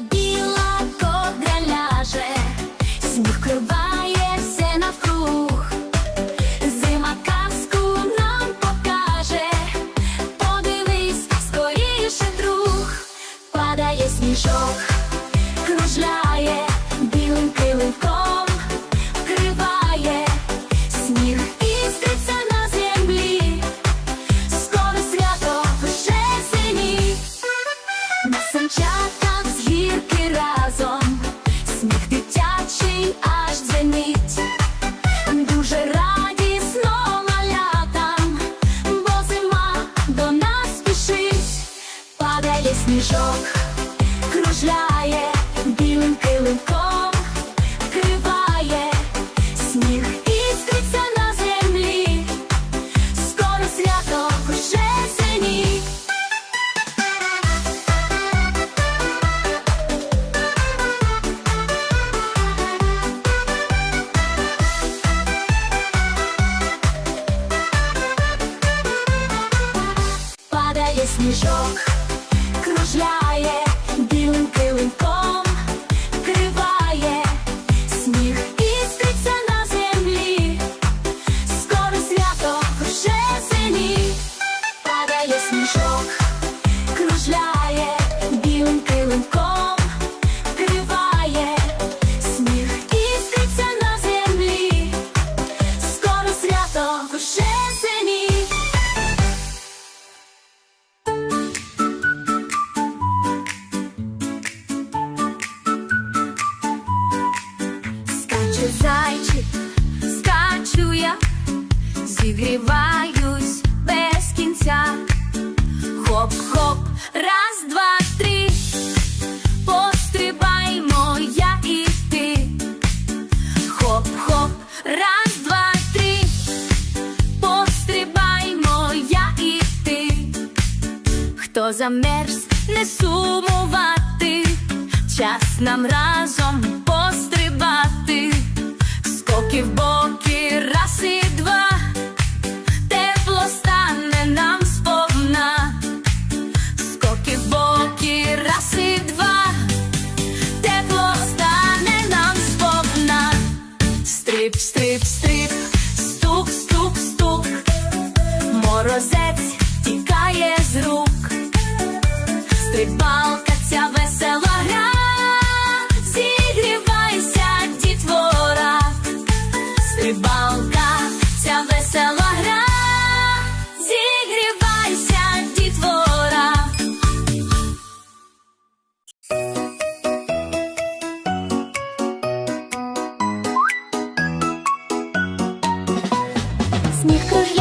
be сніжок, кружляє білим килимком, криває сніг іскриться на землі, скоро свято вже сині. падає сніжок, кружляє білим килимком, криває. Сніг іскриться на землі, скоро свято вже сині, падає сніжок, зігріваюсь без кінця. Хоп-хоп, раз, два, три, пострибаймо я і ти. Хоп-хоп, раз, два, три, пострибаймо я і. Хто замерз, не сумувати, час нам разом морозець тікає з рук, стрибалка ця весела гра, зігрівайся, дітвора, стрибалка ця весела гра, зігрівайся, дітвора. Сніг кружляє